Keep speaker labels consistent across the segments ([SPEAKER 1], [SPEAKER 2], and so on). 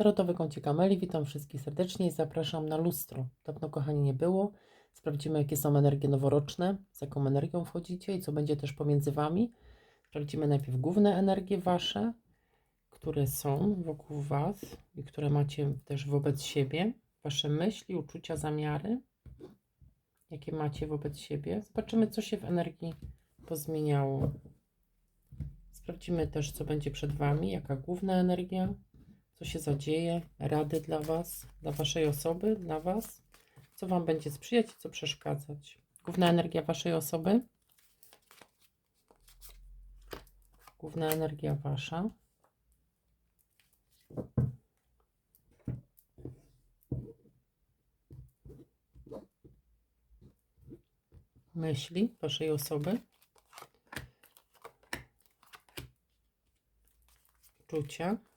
[SPEAKER 1] Tarotowy kącik Ameli, witam wszystkich serdecznie i zapraszam na lustro. Dawno kochani nie było. Sprawdzimy jakie są energie noworoczne, z jaką energią wchodzicie i co będzie też pomiędzy Wami. Sprawdzimy najpierw główne energie Wasze, które są wokół Was i które macie też wobec siebie. Wasze myśli, uczucia, zamiary, jakie macie wobec siebie. Zobaczymy co się w energii pozmieniało. Sprawdzimy też, co będzie przed Wami, jaka główna energia, co się zadzieje, rady dla Was, dla Waszej osoby, dla Was, co Wam będzie sprzyjać i co przeszkadzać. Główna energia Waszej osoby, główna energia Wasza. Myśli Waszej osoby. Uczucia.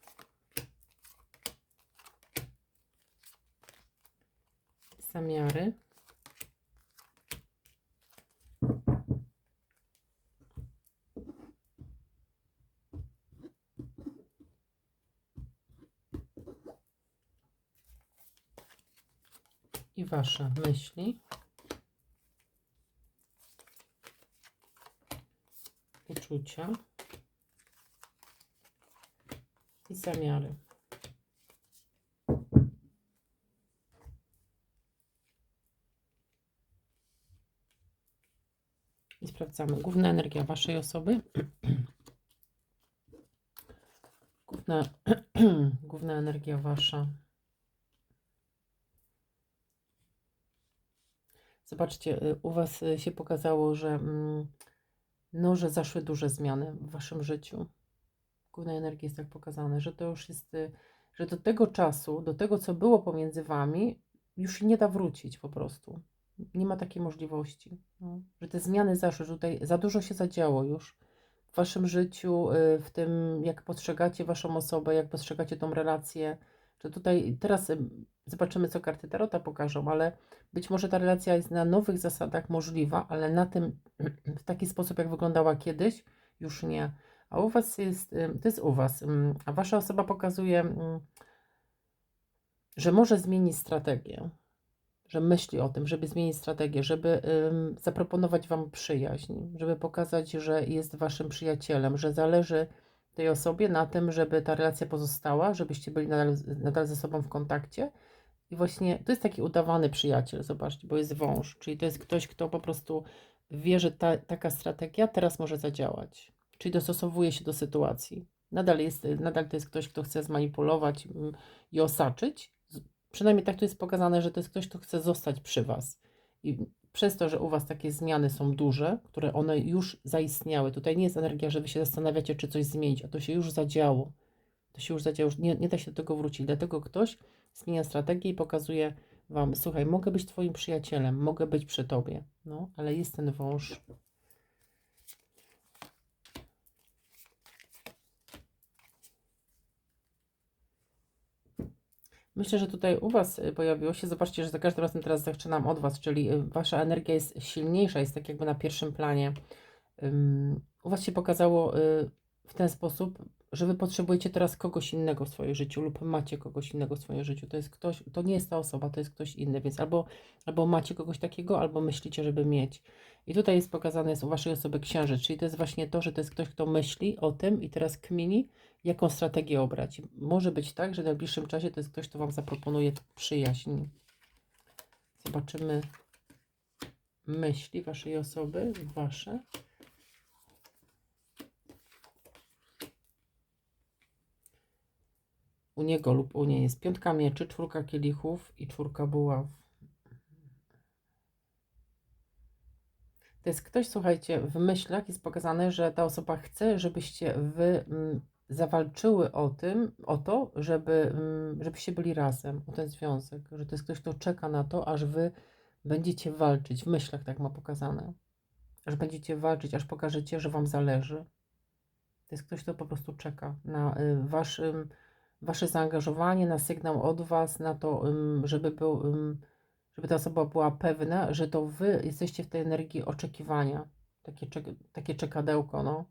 [SPEAKER 1] Zamiary. I Wasze myśli. Uczucia. I zamiary. I sprawdzamy. Główna energia Waszej osoby. Główna, główna energia Wasza. Zobaczcie, y, u Was y, się pokazało, że, mm, no, że zaszły duże zmiany w Waszym życiu. Głównej energii jest tak pokazane, że to już jest, y, że do tego czasu, do tego, co było pomiędzy Wami, już nie da wrócić po prostu nie ma takiej możliwości. No, że te zmiany zaszły, że tutaj za dużo się zadziało już w waszym życiu, y, w tym, jak postrzegacie waszą osobę, jak postrzegacie tą relację. Że tutaj teraz y, zobaczymy, co karty Tarota pokażą, ale być może ta relacja jest na nowych zasadach możliwa, ale na tym, w taki sposób, jak wyglądała kiedyś, już nie. A u was jest, y, to jest u was, a wasza osoba pokazuje, że może zmienić strategię że myśli o tym, żeby zmienić strategię, żeby ym, zaproponować Wam przyjaźń, żeby pokazać, że jest Waszym przyjacielem, że zależy tej osobie na tym, żeby ta relacja pozostała, żebyście byli nadal, nadal ze sobą w kontakcie. I właśnie to jest taki udawany przyjaciel, zobaczcie, bo jest wąż, czyli to jest ktoś, kto po prostu wie, że ta, taka strategia teraz może zadziałać, czyli dostosowuje się do sytuacji. Nadal, jest, nadal to jest ktoś, kto chce zmanipulować i osaczyć, Przynajmniej tak tu jest pokazane, że to jest ktoś, kto chce zostać przy Was. I przez to, że u Was takie zmiany są duże, które one już zaistniały, tutaj nie jest energia, że Wy się zastanawiacie, czy coś zmienić, a to się już zadziało. To się już zadziało, nie, nie da się do tego wrócić. Dlatego ktoś zmienia strategię i pokazuje Wam, słuchaj, mogę być Twoim przyjacielem, mogę być przy Tobie, no, ale jest ten wąż, Myślę, że tutaj u Was y, pojawiło się, zobaczcie, że za każdym razem teraz zaczynam od Was, czyli y, Wasza energia jest silniejsza, jest tak jakby na pierwszym planie. U Was się pokazało y, w ten sposób, że Wy potrzebujecie teraz kogoś innego w swoim życiu lub macie kogoś innego w swoim życiu. To jest ktoś, to nie jest ta osoba, to jest ktoś inny, więc albo, albo macie kogoś takiego, albo myślicie, żeby mieć. I tutaj jest pokazane jest u Waszej osoby księżyc, czyli to jest właśnie to, że to jest ktoś, kto myśli o tym i teraz kmini, jaką strategię obrać. Może być tak, że w najbliższym czasie to jest ktoś, kto Wam zaproponuje przyjaźń. Zobaczymy myśli Waszej osoby, Wasze. U niego lub u niej jest piątka mieczy, czwórka kielichów i czwórka buław. To jest ktoś, słuchajcie, w myślach jest pokazane, że ta osoba chce, żebyście wy mm, zawalczyły o tym, o to, żeby, mm, żebyście byli razem, o ten związek, że to jest ktoś, kto czeka na to, aż wy będziecie walczyć, w myślach tak ma pokazane, że będziecie walczyć, aż pokażecie, że wam zależy. To jest ktoś, kto po prostu czeka na y, waszym, wasze zaangażowanie, na sygnał od was, na to, żeby był, żeby ta osoba była pewna, że to wy jesteście w tej energii oczekiwania, takie, takie czekadełko, no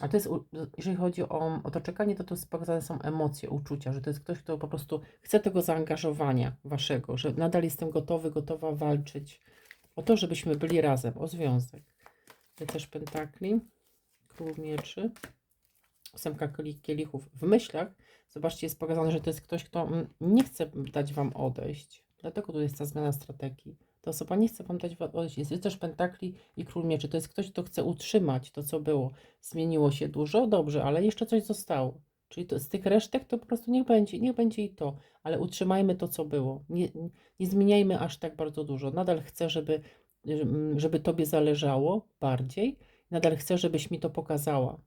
[SPEAKER 1] A to jest, jeżeli chodzi o, o to czekanie, to tu pokazane są emocje, uczucia, że to jest ktoś, kto po prostu chce tego zaangażowania waszego, że nadal jestem gotowy, gotowa walczyć o to, żebyśmy byli razem, o związek. Rycerz Pentakli, Król Mieczy, ósemka kieli- kielichów. W myślach, zobaczcie, jest pokazane, że to jest ktoś, kto mm, nie chce dać wam odejść. Dlatego tu jest ta zmiana strategii. Ta osoba nie chce wam dać odejść. Jest rycerz Pentakli i Król Mieczy. To jest ktoś, kto chce utrzymać to, co było. Zmieniło się dużo, dobrze, ale jeszcze coś zostało. Czyli to, z tych resztek to po prostu niech będzie, niech będzie i to, ale utrzymajmy to, co było. Nie, nie zmieniajmy aż tak bardzo dużo. Nadal chcę, żeby, żeby Tobie zależało bardziej. Nadal chcę, żebyś mi to pokazała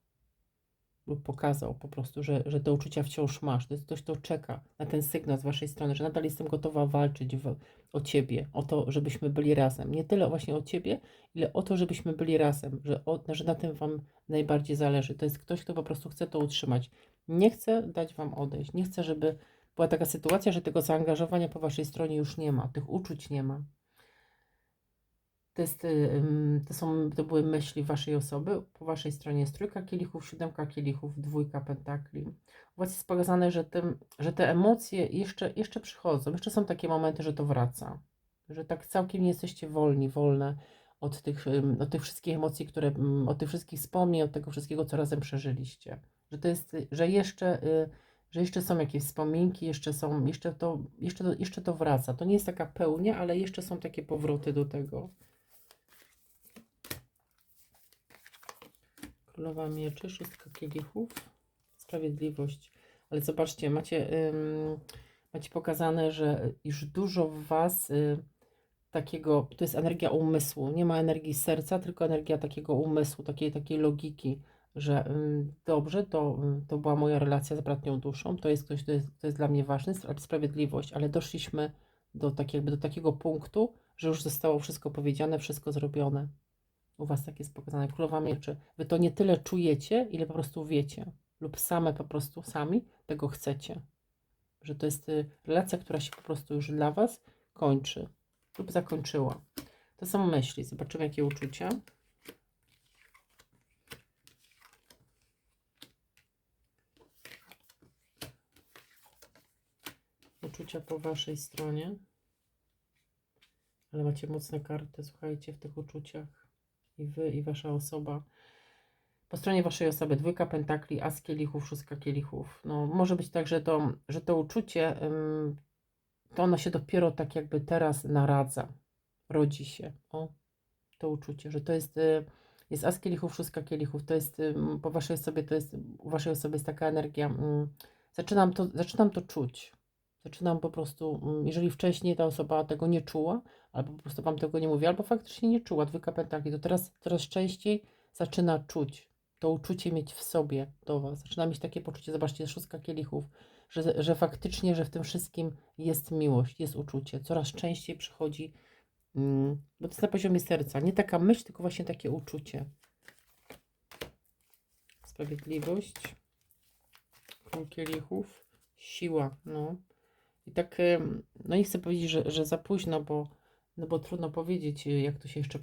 [SPEAKER 1] pokazał po prostu, że, że te uczucia wciąż masz. To jest ktoś, kto czeka na ten sygnał z Waszej strony, że nadal jestem gotowa walczyć w, o Ciebie, o to, żebyśmy byli razem. Nie tyle właśnie o Ciebie, ile o to, żebyśmy byli razem, że, o, że na tym Wam najbardziej zależy. To jest ktoś, kto po prostu chce to utrzymać. Nie chce dać Wam odejść. Nie chce, żeby była taka sytuacja, że tego zaangażowania po Waszej stronie już nie ma, tych uczuć nie ma. To, jest, to, są, to były myśli waszej osoby. Po waszej stronie jest trójka kielichów, siódemka kielichów, dwójka pentakli. Was jest pokazane, że, tym, że te emocje jeszcze, jeszcze przychodzą. Jeszcze są takie momenty, że to wraca. Że tak całkiem nie jesteście wolni, wolne od tych, od tych wszystkich emocji, które, od tych wszystkich wspomnień, od tego wszystkiego, co razem przeżyliście. Że to jest, że jeszcze, y, że jeszcze są jakieś wspominki, jeszcze są, jeszcze to, jeszcze to, jeszcze to wraca. To nie jest taka pełnia, ale jeszcze są takie powroty do tego. Królowa mieczy, szóstka kielichów, sprawiedliwość. Ale zobaczcie, macie, ym, macie pokazane, że już dużo w was y, takiego, to jest energia umysłu. Nie ma energii serca, tylko energia takiego umysłu, takiej, takiej logiki, że dobrze, to, to była moja relacja z bratnią duszą, to jest ktoś, to jest, to jest dla mnie spra- sprawiedliwość, ale doszliśmy do, tak jakby do takiego punktu, że już zostało wszystko powiedziane, wszystko zrobione. U Was tak jest pokazane, królowa mieczy. Wy to nie tyle czujecie, ile po prostu wiecie. Lub same po prostu, sami tego chcecie. Że to jest y, relacja, która się po prostu już dla Was kończy. Lub zakończyła. To są myśli. Zobaczymy, jakie uczucia. Uczucia po Waszej stronie. Ale macie mocne karty, słuchajcie, w tych uczuciach i wy, i wasza osoba. Po stronie waszej osoby dwójka pentakli, as kielichów, szóstka kielichów. No, może być tak, że to, że to uczucie, to ono się dopiero tak jakby teraz naradza, rodzi się. O, to uczucie, że to jest, y, jest as kielichów, szóstka kielichów. To jest po waszej osobie, to jest, u waszej osoby jest taka energia. zaczynam, to, zaczynam to czuć. Zaczynam po prostu, ym, jeżeli wcześniej ta osoba tego nie czuła, albo po prostu wam tego nie mówi, albo faktycznie nie czuła, dwójka pentakli, to teraz coraz częściej zaczyna czuć, to uczucie mieć w sobie do was. Zaczyna mieć takie poczucie, zobaczcie, szóstka kielichów, że, że faktycznie, że w tym wszystkim jest miłość, jest uczucie. Coraz częściej przychodzi, mm, bo to jest na poziomie serca, nie taka myśl, tylko właśnie takie uczucie. Sprawiedliwość, król kielichów, siła, no. I tak, no nie chcę powiedzieć, że, że za późno, bo, no bo trudno powiedzieć, y, jak to się jeszcze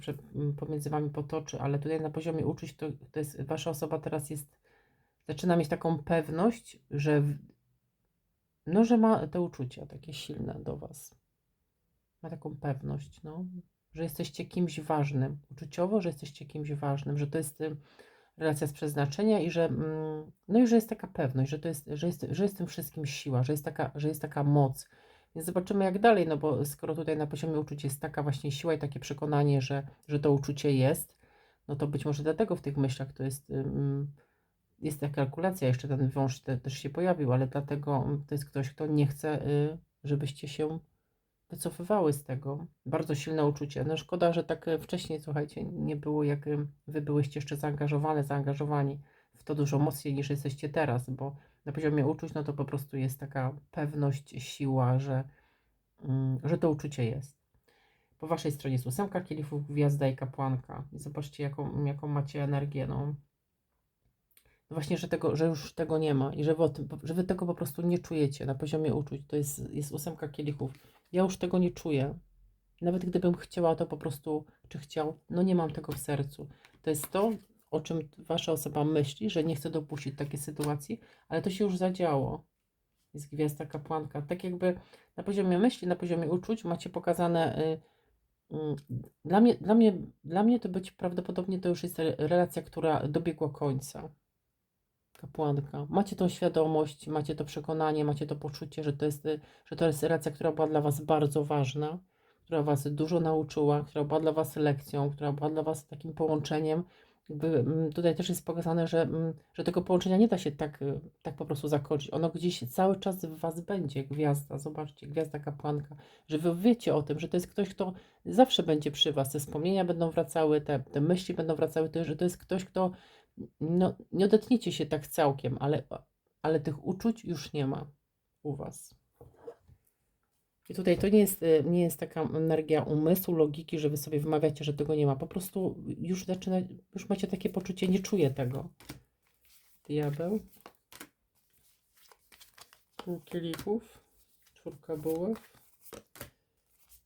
[SPEAKER 1] pomiędzy wami potoczy, ale tutaj na poziomie uczuć to, to jest, wasza osoba teraz jest, zaczyna mieć taką pewność, że, no, że ma te uczucia takie silne do was. Ma taką pewność, no, że jesteście kimś ważnym, uczuciowo, że jesteście kimś ważnym, że to jest y, relacja z przeznaczenia i że, mm, no i że jest taka pewność, że to jest, że jest, że jest tym wszystkim siła, że jest taka, że jest taka moc. Więc zobaczymy jak dalej, no bo skoro tutaj na poziomie uczuć jest taka właśnie siła i takie przekonanie, że, że to uczucie jest, no to być może dlatego w tych myślach to jest, jest ta kalkulacja, jeszcze ten wąż te, też się pojawił, ale dlatego to jest ktoś, kto nie chce, y, żebyście się wycofywały z tego. Bardzo silne uczucie. No szkoda, że tak e, wcześniej, słuchajcie, nie było jak em, wy byłyście jeszcze zaangażowane, zaangażowani w to dużo mocniej niż jesteście teraz, bo na poziomie uczuć, no to po prostu jest taka pewność, siła, że, mm, że to uczucie jest. Po waszej stronie jest ósemka kielichów, gwiazda i kapłanka. Zobaczcie, jaką, jaką macie energię, no. No właśnie, że, tego, że już tego nie ma i że wy, tym, że wy tego po prostu nie czujecie na poziomie uczuć. To jest, jest ósemka kielichów. Ja już tego nie czuję. Nawet gdybym chciała, to po prostu, czy chciał, no nie mam tego w sercu. To jest to, o czym wasza osoba myśli, że nie chce dopuścić takiej sytuacji, ale to się już zadziało. Jest gwiazda kapłanka. Tak jakby na poziomie myśli, na poziomie uczuć macie pokazane. Y, y, dla, mnie, dla, mnie, dla mnie to być prawdopodobnie to już jest re- relacja, która dobiegła końca. Kapłanka. Macie tą świadomość, macie to przekonanie, macie to poczucie, że to jest, że to jest relacja, która była dla Was bardzo ważna, która Was dużo nauczyła, która była dla Was lekcją, która była dla Was takim połączeniem. Jakby, mm, tutaj też jest pokazane, że, mm, że tego połączenia nie da się tak, y, tak po prostu zakończyć. Ono gdzieś cały czas w Was będzie, gwiazda, zobaczcie, gwiazda kapłanka, że Wy wiecie o tym, że to jest ktoś, kto zawsze będzie przy Was, te wspomnienia będą wracały, te, te myśli będą wracały, to, że to jest ktoś, kto no, nie odetniecie się tak całkiem, ale, ale tych uczuć już nie ma u Was. I tutaj to nie jest, y, nie jest taka energia umysłu, logiki, że wy sobie wymawiacie, że tego nie ma. Po prostu już zaczyna, już macie takie poczucie, nie czuję tego. Diabeł. Pół kielichów. Czwórka bułek.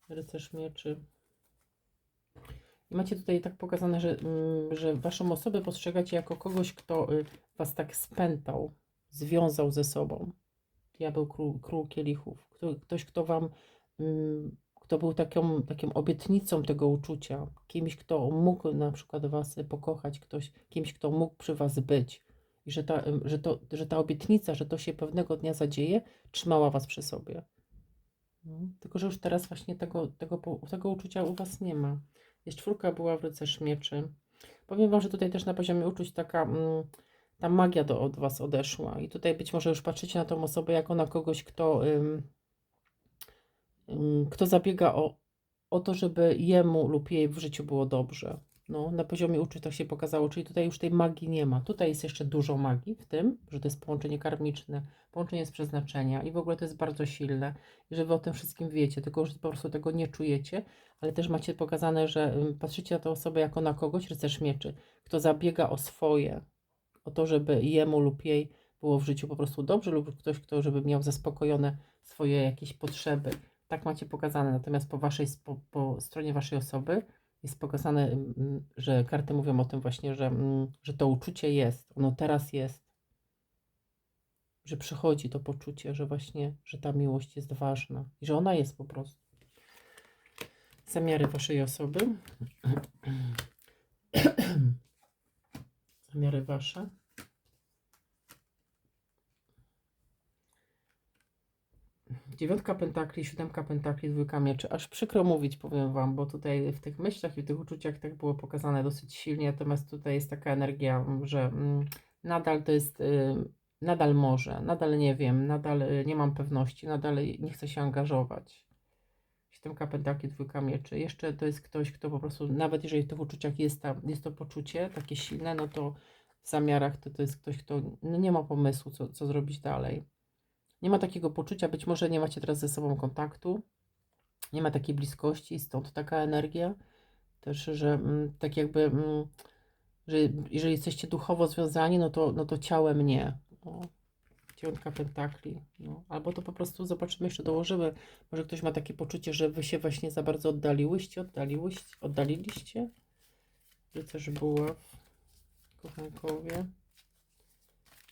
[SPEAKER 1] Rycerz mieczy. I macie tutaj tak pokazane, że, mm, że waszą osobę postrzegacie jako kogoś, kto y, was tak spętał, związał ze sobą. Diabeł król, król kielichów. Kto, ktoś, kto wam, mm, kto był taką, taką obietnicą tego uczucia. Kimś, kto mógł na przykład was pokochać, ktoś, kimś, kto mógł przy was być. I że ta, ym, że, to, że ta obietnica, że to się pewnego dnia zadzieje, trzymała was przy sobie. No, tylko, że już teraz właśnie tego, tego, tego uczucia u was nie ma. Jest czwórka była w rycerz mieczy. Powiem wam, że tutaj też na poziomie uczuć taka mm, ta magia do, od was odeszła. I tutaj być może już patrzycie na tą osobę jako na kogoś, kto, ym, ym, kto zabiega o, o to, żeby jemu lub jej w życiu było dobrze. No, na poziomie uczuć tak się pokazało, czyli tutaj już tej magii nie ma. Tutaj jest jeszcze dużo magii w tym, że to jest połączenie karmiczne, połączenie z przeznaczenia i w ogóle to jest bardzo silne. I że wy o tym wszystkim wiecie, tylko że po prostu tego nie czujecie, ale też macie pokazane, że ym, patrzycie na tę osobę jako na kogoś, rycerz mieczy, kto zabiega o swoje, o to, żeby jemu lub jej było w życiu po prostu dobrze, lub ktoś, kto żeby miał zaspokojone swoje jakieś potrzeby. Tak macie pokazane. Natomiast po waszej, po, po stronie waszej osoby jest pokazane, że karty mówią o tym właśnie, że, że to uczucie jest, ono teraz jest, że przychodzi to poczucie, że właśnie, że ta miłość jest ważna i że ona jest po prostu. Zamiary waszej osoby. Zamiary wasze. Dziewiątka pentakli, siódemka pentakli, dwójka mieczy. Aż przykro mówić, powiem wam, bo tutaj w tych myślach i w tych uczuciach tak było pokazane dosyć silnie, natomiast tutaj jest taka energia, że mm, nadal to jest, y, nadal może, nadal nie wiem, nadal y, nie mam pewności, nadal nie chcę się angażować. Siódemka pentakli, dwójka mieczy. Jeszcze to jest ktoś, kto po prostu, nawet jeżeli w tych uczuciach jest, ta, jest to poczucie takie silne, no to w zamiarach to, to jest ktoś, kto no nie ma pomysłu, co, co zrobić dalej. Nie ma takiego poczucia, być może nie macie teraz ze sobą kontaktu, nie ma takiej bliskości, stąd taka energia. Też, że mm, tak jakby, mm, że jeżeli jesteście duchowo związani, no to, no to ciałem nie. O, dziewiątka pentakli. No. Albo to po prostu zobaczymy, jeszcze dołożymy. Może ktoś ma takie poczucie, że wy się właśnie za bardzo oddaliłyście, oddaliłyście, oddaliliście. Rycerz buław, kochankowie,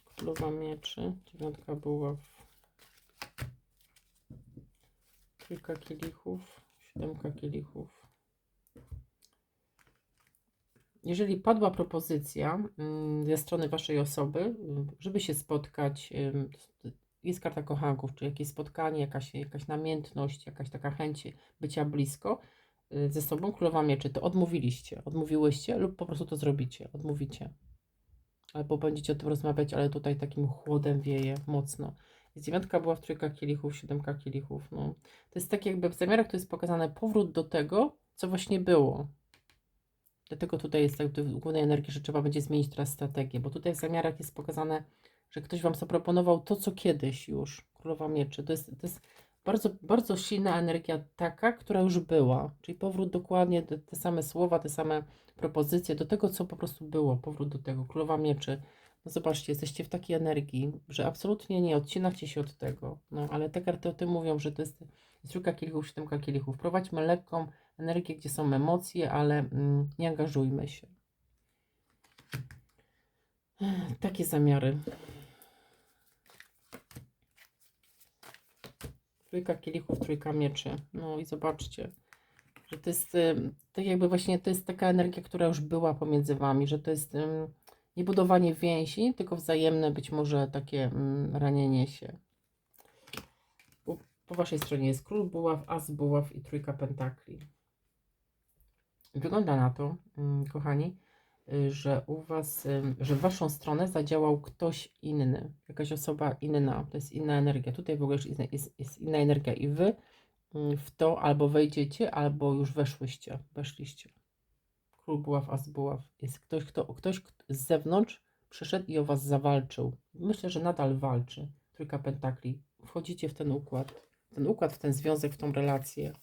[SPEAKER 1] królowa mieczy, dziewiątka buław, Kilka kielichów, siódemka kielichów. Jeżeli padła propozycja mm, ze strony Waszej osoby, mm, żeby się spotkać, jest karta kochanków, czy jakieś spotkanie, jakaś, jakaś namiętność, jakaś taka chęć bycia blisko y, ze sobą, królowa mieczy, to odmówiliście, odmówiłyście lub po prostu to zrobicie, odmówicie. Albo będziecie o tym rozmawiać, ale tutaj takim chłodem wieje mocno. Dziewiątka była w trójkach kielichów, siódemka kielichów. No. To jest tak jakby w zamiarach to jest pokazane powrót do tego, co właśnie było. Dlatego tutaj jest tak w głównej energii, że trzeba będzie zmienić teraz strategię, bo tutaj w zamiarach jest pokazane, że ktoś Wam zaproponował to, co kiedyś już, Królowa Mieczy. To jest, to jest bardzo, bardzo silna energia taka, która już była, czyli powrót dokładnie, te, te same słowa, te same propozycje, do tego, co po prostu było, powrót do tego, Królowa Mieczy. No zobaczcie, jesteście w takiej energii, że absolutnie nie odcinacie się od tego. No, ale te karty o tym mówią, że to jest trójka kielichów, siódemka kielichów. Prowadźmy lekką energię, gdzie są emocje, ale mm, nie angażujmy się. Takie zamiary. Trójka kielichów, trójka mieczy. No i zobaczcie, że to jest tak jakby właśnie to jest taka energia, która już była pomiędzy wami, że to jest em, nie budowanie więzi, tylko wzajemne być może takie mm, ranienie się. Po, po waszej stronie jest król buław, as buław i trójka pentakli. Wygląda na to, mm, kochani, y, że u was, że w waszą stronę zadziałał ktoś inny, jakaś osoba inna, to jest inna energia. Tutaj w ogóle jest, jest, jest inna energia i wy mm, w to albo wejdziecie, albo już weszłyście, weszliście. Król buław, as buław. Jest ktoś, kto, ktoś kto z zewnątrz przyszedł i o was zawalczył. Myślę, że nadal walczy. Trójka pentakli. Wchodzicie w ten układ. w Ten układ, w ten związek, w tą relację.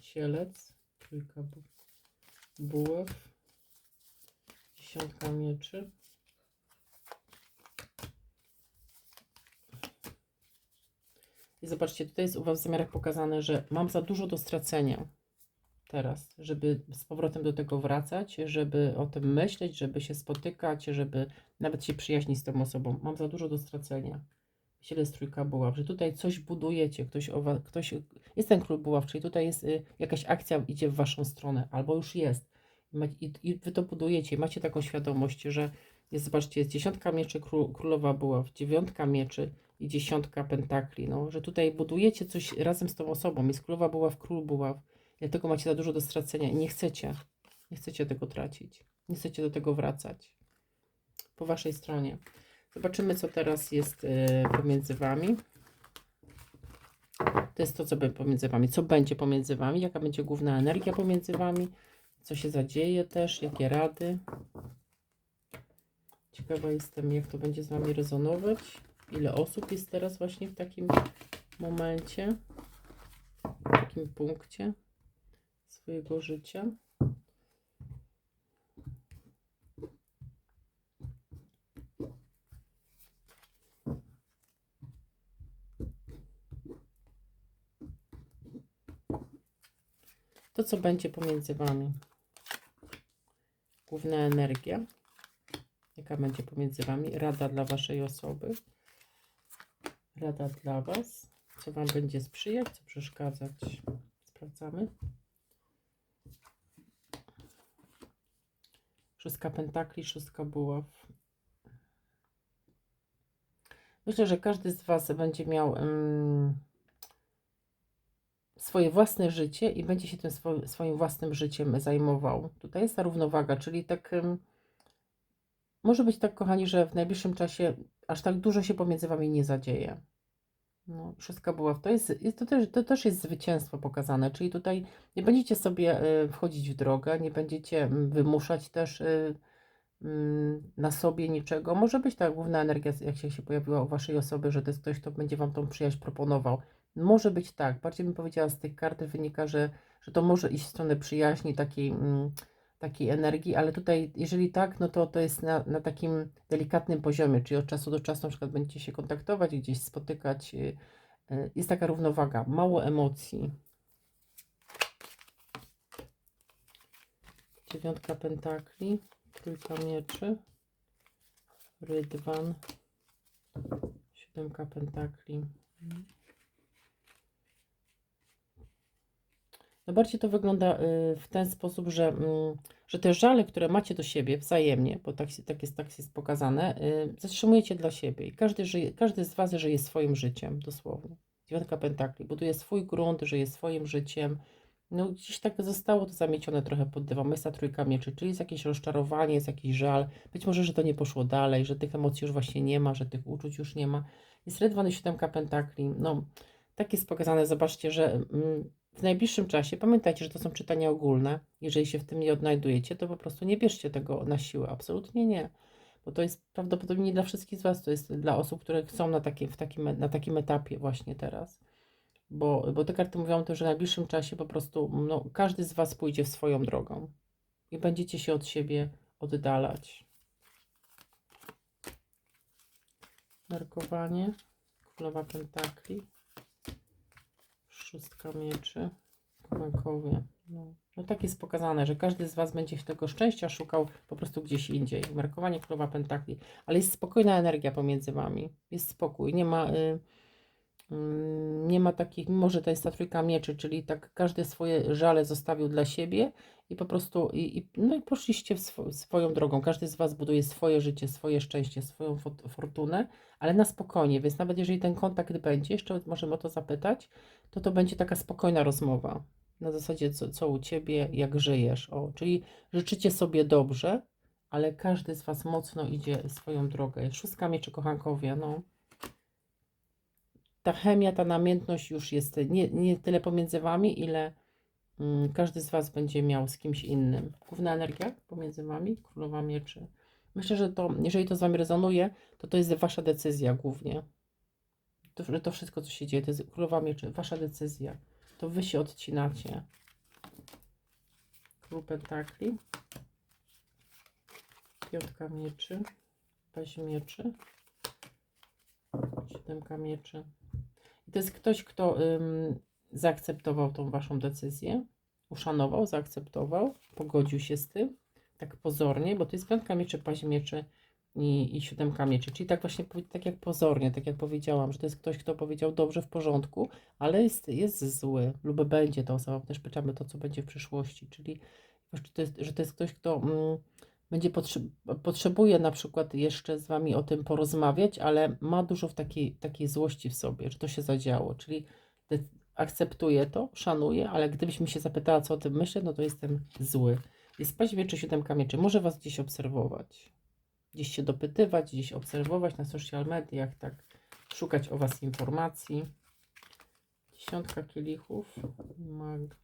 [SPEAKER 1] Sielec, trójka bu- buław, dziesiątka mieczy. I zobaczcie, tutaj jest u Was w zamiarach pokazane, że mam za dużo do stracenia teraz, żeby z powrotem do tego wracać, żeby o tym myśleć, żeby się spotykać, żeby nawet się przyjaźnić z tą osobą. Mam za dużo do stracenia. Siedem trójka buław, że tutaj coś budujecie, ktoś, o was, ktoś jest ten król buław, czyli tutaj jest y, jakaś akcja idzie w waszą stronę, albo już jest. I, i, wy to budujecie, macie taką świadomość, że jest, zobaczcie, jest dziesiątka mieczy, kró, królowa buław, dziewiątka mieczy i dziesiątka pentakli, no, że tutaj budujecie coś razem z tą osobą, jest królowa buław, król buław, dlatego macie za dużo do stracenia i nie chcecie, nie chcecie tego tracić, nie chcecie do tego wracać. Po waszej stronie. Zobaczymy, co teraz jest y, pomiędzy Wami. To jest to, co będzie pomiędzy Wami. Co będzie pomiędzy Wami? Jaka będzie główna energia pomiędzy Wami? Co się zadzieje też? Jakie rady? Ciekawa jestem, jak to będzie z Wami rezonować. Ile osób jest teraz właśnie w takim momencie, w takim punkcie swojego życia. To, co będzie pomiędzy Wami. Główna energia. Jaka będzie pomiędzy Wami? Rada dla Waszej osoby. Rada dla Was. Co Wam będzie sprzyjać, co przeszkadzać. Sprawdzamy. Szóstka pentakli, szóstka buław. Myślę, że każdy z Was będzie miał em, swoje własne życie i będzie się tym swo- swoim własnym życiem zajmował. Tutaj jest ta równowaga, czyli tak em, może być tak, kochani, że w najbliższym czasie aż tak dużo się pomiędzy Wami nie zadzieje. No, szóstka buław, to, jest, to, też, to też jest zwycięstwo pokazane, czyli tutaj nie będziecie sobie y, wchodzić w drogę, nie będziecie wymuszać też mm, na sobie niczego. Może być ta główna energia, jak się, się pojawiła u Waszej osoby, że to jest ktoś, kto będzie Wam tą przyjaźń proponował. Może być tak, bardziej bym powiedziała, z tych kart wynika, że, że to może iść w stronę przyjaźni, takiej, mm, takiej energii, ale tutaj, jeżeli tak, no to to jest na, na takim delikatnym poziomie, czyli od czasu do czasu na przykład będziecie się kontaktować, gdzieś spotykać. y, y, Jest taka równowaga, mało emocji. Dziewiątka pentakli, trójka mieczy, rydwan, siódemka pentakli. No bardziej to wygląda y, w ten sposób, że, mm, że te żale, które macie do siebie wzajemnie, bo tak, tak, jest, tak jest pokazane, y, zatrzymujecie dla siebie i każdy, żyje, każdy z Was żyje swoim życiem, dosłownie. Dziewiątka pentakli, buduje swój grunt, żyje swoim życiem. No gdzieś tak zostało to zamiecione trochę pod dywan. Jest ta trójka mieczy, czyli jest jakieś rozczarowanie, jest jakiś żal. Być może, że to nie poszło dalej, że tych emocji już właśnie nie ma, że tych uczuć już nie ma. Jest rydwan i siódemka pentakli. No, tak jest pokazane. Zobaczcie, że mm, w najbliższym czasie, pamiętajcie, że to są czytania ogólne. Jeżeli się w tym nie odnajdujecie, to po prostu nie bierzcie tego na siłę. Absolutnie nie. Bo to jest prawdopodobnie nie dla wszystkich z Was, to jest dla osób, które chcą na takim, w takim, na takim etapie właśnie teraz. Bo, bo te karty mówią o tym, że w najbliższym czasie po prostu no, każdy z Was pójdzie w swoją drogą i będziecie się od siebie oddalać. Markowanie, królowa pentakli, szóstka mieczy, Kochankowie. No. no tak jest pokazane, że każdy z Was będzie tego szczęścia szukał po prostu gdzieś indziej. Markowanie królowa pentakli. Ale jest spokojna energia pomiędzy Wami. Jest spokój. Nie ma... Y, nie ma takich, mimo że to jest ta trójka mieczy, czyli tak każdy swoje żale zostawił dla siebie i po prostu i, i, no i poszliście w swo, swoją drogą. Każdy z Was buduje swoje życie, swoje szczęście, swoją fo- fortunę, ale na spokojnie, więc nawet jeżeli ten kontakt będzie, jeszcze możemy o to zapytać, to to będzie taka spokojna rozmowa. Na zasadzie, co, co u Ciebie, jak żyjesz. O, czyli życzycie sobie dobrze, ale każdy z Was mocno idzie swoją drogę. Szóstka mieczy kochankowie, no. Ta chemia, ta namiętność już jest nie, nie tyle pomiędzy Wami, ile mm, każdy z Was będzie miał z kimś innym. Główna energia pomiędzy Wami, królowa mieczy. Myślę, że to, jeżeli to z Wami rezonuje, to to jest Wasza decyzja głównie. To, to wszystko, co się dzieje, to jest królowa mieczy, Wasza decyzja. To Wy się odcinacie. Król pentakli. Piątka mieczy. Paź mieczy. Siódemka mieczy. To jest ktoś, kto ym, zaakceptował tą Waszą decyzję. Uszanował, zaakceptował, pogodził się z tym. Tak pozornie, bo to jest piątka mieczy, paź mieczy i, i siódemka mieczy. Czyli tak właśnie, tak jak pozornie, tak jak powiedziałam, że to jest ktoś, kto powiedział dobrze, w porządku, ale jest, jest zły lub będzie to osoba. Też pytamy to, co będzie w przyszłości. Czyli że to jest, że to jest ktoś, kto mm, będzie potrze potrzebuje na przykład jeszcze z Wami o tym porozmawiać, ale ma dużo w takiej, takiej złości w sobie, że to się zadziało. Czyli akceptuje to, szanuje, ale gdybyś mi się zapytała, co o tym myślę, no to jestem zły. Jest paź mieczy, siódemka mieczy. Może Was gdzieś obserwować. Gdzieś się dopytywać, gdzieś obserwować na social mediach, tak. Szukać o Was informacji. Dziesiątka kielichów. Mag.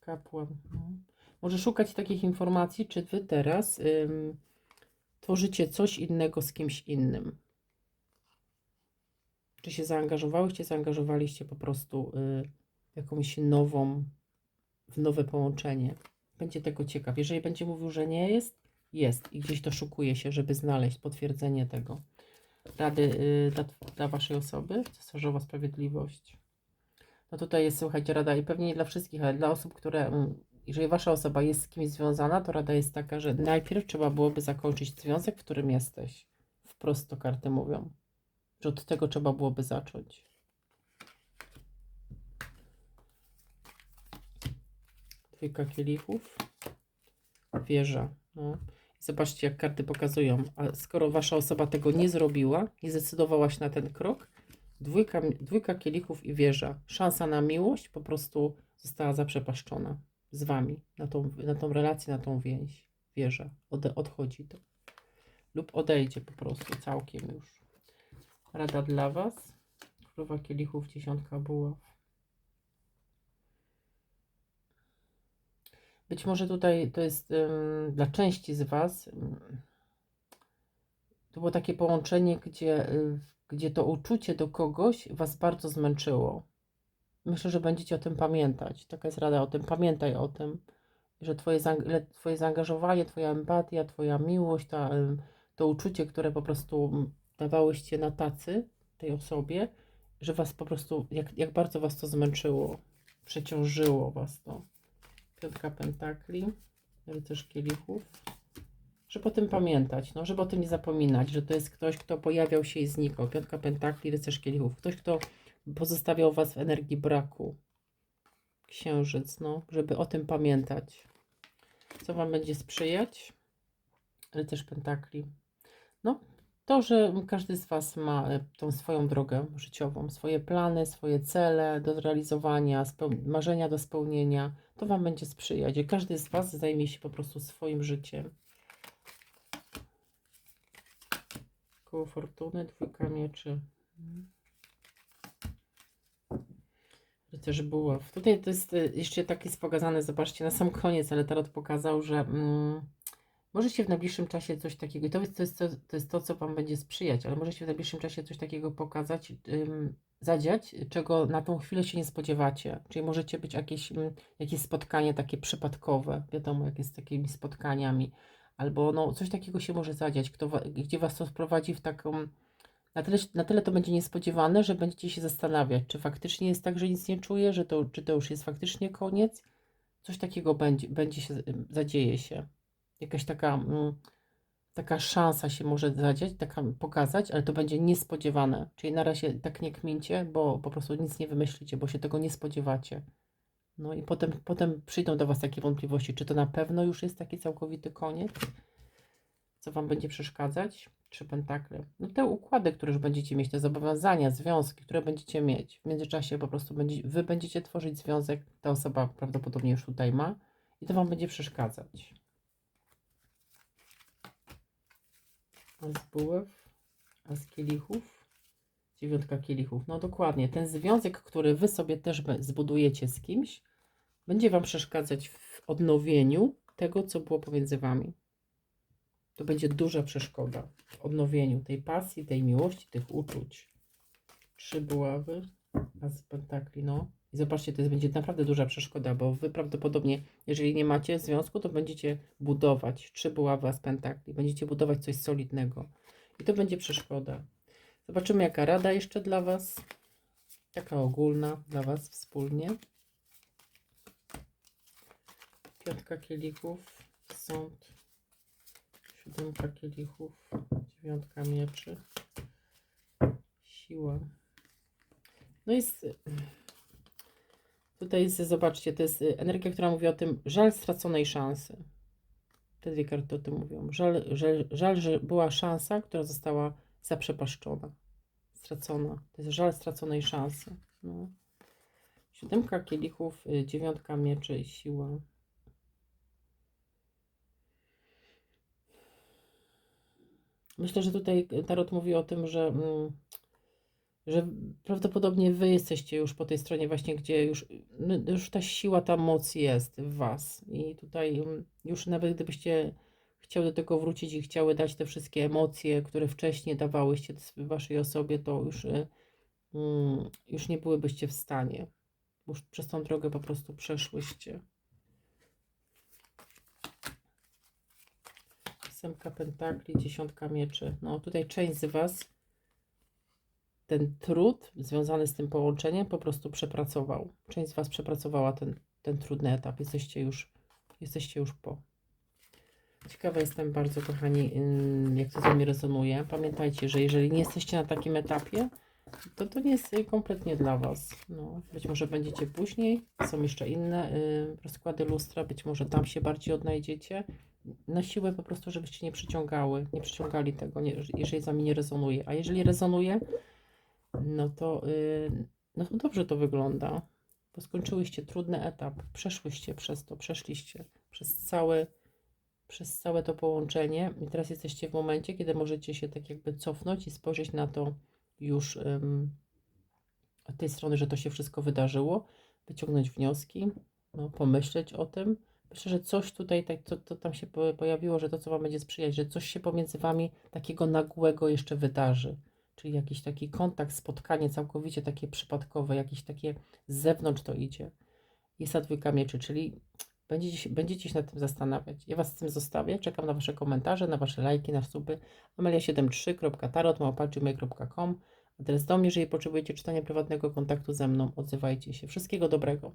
[SPEAKER 1] Kapłan. No. Może szukać takich informacji, czy Wy teraz ym, tworzycie coś innego z kimś innym. Czy się zaangażowałyście, zaangażowaliście po prostu y, jakąś nową, w nowe połączenie. Będzie tego ciekaw. Jeżeli będzie mówił, że nie jest, jest i gdzieś doszukuje się, żeby znaleźć potwierdzenie tego. Rady y, dla, dla Waszej osoby, cesarzowa sprawiedliwość. No tutaj jest, słuchajcie, rada i pewnie nie dla wszystkich, ale dla osób, które, mm, jeżeli Wasza osoba jest z kimś związana, to rada jest taka, że najpierw trzeba byłoby zakończyć związek, w którym jesteś. Wprost to karty mówią. Że od tego trzeba byłoby zacząć. Dwójka kielichów. Wieża. No. Zobaczcie, jak karty pokazują. A skoro wasza osoba tego nie zrobiła, nie zdecydowała się na ten krok, dwójka, dwójka kielichów i wieża. Szansa na miłość po prostu została zaprzepaszczona z wami. Na tą, na tą relację, na tą więź. Wieża. Ode, odchodzi to. Lub odejdzie po prostu całkiem już. Rada dla was. Królowa kielichów, dziesiątka buław. Być może tutaj to jest dla części z Was. to było takie połączenie, gdzie, y, gdzie to uczucie do kogoś Was bardzo zmęczyło. Myślę, że będziecie o tym pamiętać. Taka jest rada o tym. Pamiętaj o tym, że Twoje, twoje zaangażowanie, Twoja empatia, Twoja miłość, ta, to uczucie, które po prostu dawałyście na tacy tej osobie, że Was po prostu, jak, jak bardzo Was to zmęczyło, przeciążyło Was to. Piątka pentakli, rycerz kielichów. Żeby o tym pamiętać, no, żeby o tym nie zapominać, że to jest ktoś, kto pojawiał się i znikał. Piątka pentakli, rycerz kielichów. Ktoś, kto pozostawiał was w energii braku. Księżyc, no, żeby o tym pamiętać. Co wam będzie sprzyjać? Rycerz pentakli. No, to, że każdy z Was ma e, tą swoją drogę życiową, swoje plany, swoje cele do zrealizowania, marzenia do spełnienia, to Wam będzie sprzyjać. I każdy z Was zajmie się po prostu swoim życiem. Koło fortuny, dwójka mieczy. Rycerz buław. Tutaj to jest e, jeszcze tak jest pokazane, zobaczcie, na sam koniec, ale Tarot pokazał, że mm, możecie w najbliższym czasie coś takiego, i to jest to, jest, to, to jest to, co Wam będzie sprzyjać, ale możecie w najbliższym czasie coś takiego pokazać, ym, zadziać, czego na tą chwilę się nie spodziewacie. Czyli możecie być jakieś, ym, jakieś spotkanie takie przypadkowe, wiadomo, jak jest z takimi spotkaniami, albo no, coś takiego się może zadziać, kto, gdzie Was to wprowadzi w taką Na tyle, na tyle to będzie niespodziewane, że będziecie się zastanawiać, czy faktycznie jest tak, że nic nie czuję, że to, czy to już jest faktycznie koniec. Coś takiego będzie, będzie się, zadzieje się. Jakaś taka, mm, taka szansa się może zadziać, taka pokazać, ale to będzie niespodziewane. Czyli na razie tak nie kmincie, bo po prostu nic nie wymyślicie, bo się tego nie spodziewacie. No i potem, potem przyjdą do Was takie wątpliwości, czy to na pewno już jest taki całkowity koniec, co Wam będzie przeszkadzać? Trzy pentakle. No te układy, które już będziecie mieć, te zobowiązania, związki, które będziecie mieć. W międzyczasie po prostu będzie, Wy będziecie tworzyć związek, ta osoba prawdopodobnie już tutaj ma i to Wam będzie przeszkadzać. A z bułew, a z kielichów, dziewiątka kielichów. No dokładnie, ten związek, który Wy sobie też zbudujecie z kimś, będzie Wam przeszkadzać w odnowieniu tego, co było pomiędzy Wami. To będzie duża przeszkoda w odnowieniu tej pasji, tej miłości, tych uczuć. Trzy buławy, z pentakli, no. I zobaczcie, to jest, będzie naprawdę duża przeszkoda, bo wy prawdopodobnie, jeżeli nie macie związku, to będziecie budować trzy buławy, z pentakli. Będziecie budować coś solidnego. I to będzie przeszkoda. Zobaczymy, jaka rada jeszcze dla Was. Taka ogólna dla Was wspólnie. Piątka kielichów, sąd, siódemka kielichów, dziewiątka mieczy, siła. No jest, tutaj jest, zobaczcie, to jest energia, która mówi o tym, żal straconej szansy. Te dwie karty o tym mówią. Żal, żal, żal, że była szansa, która została zaprzepaszczona, stracona. To jest żal straconej szansy. No. Siódemka kielichów, y, dziewiątka mieczy i siła. Myślę, że tutaj Tarot mówi o tym, że, mm, że prawdopodobnie wy jesteście już po tej stronie właśnie, gdzie już, no, już ta siła, ta moc jest w was. I tutaj mm, już nawet gdybyście chciały do tego wrócić i chciały dać te wszystkie emocje, które wcześniej dawałyście waszej osobie, to już, y, mm, już nie byłybyście w stanie. Już przez tą drogę po prostu przeszłyście. Ósemka pentakli, dziesiątka mieczy. No tutaj część z Was ten trud związany z tym połączeniem po prostu przepracował. Część z Was przepracowała ten, ten trudny etap. Jesteście już, jesteście już po. Ciekawa jestem bardzo, kochani, jak to z Wami rezonuje. Pamiętajcie, że jeżeli nie jesteście na takim etapie, to to nie jest y, kompletnie dla Was. No, być może będziecie później, są jeszcze inne y, rozkłady lustra, być może tam się bardziej odnajdziecie na siłę po prostu, żebyście nie przyciągały, nie przyciągali tego, nie, jeżeli z wami nie rezonuje. A jeżeli rezonuje, no to, yy, no to dobrze to wygląda, bo skończyłyście trudny etap, przeszłyście przez to, przeszliście przez całe, przez całe to połączenie i teraz jesteście w momencie, kiedy możecie się tak jakby cofnąć i spojrzeć na to już od tej strony, że to się wszystko wydarzyło, wyciągnąć wnioski, no, pomyśleć o tym, Myślę, że coś tutaj, tak, to, to tam się pojawiło, że to, co Wam będzie sprzyjać, że coś się pomiędzy Wami takiego nagłego jeszcze wydarzy. Czyli jakiś taki kontakt, spotkanie całkowicie takie przypadkowe, jakieś takie z zewnątrz to idzie. Jest ta dwójka mieczy, czyli będziecie, będziecie się nad tym zastanawiać. Ja Was z tym zostawię, czekam na Wasze komentarze, na Wasze lajki, na suby. amelia73.tarot.gmail.com Adres do mnie, jeżeli potrzebujecie czytania prywatnego kontaktu ze mną, odzywajcie się. Wszystkiego dobrego.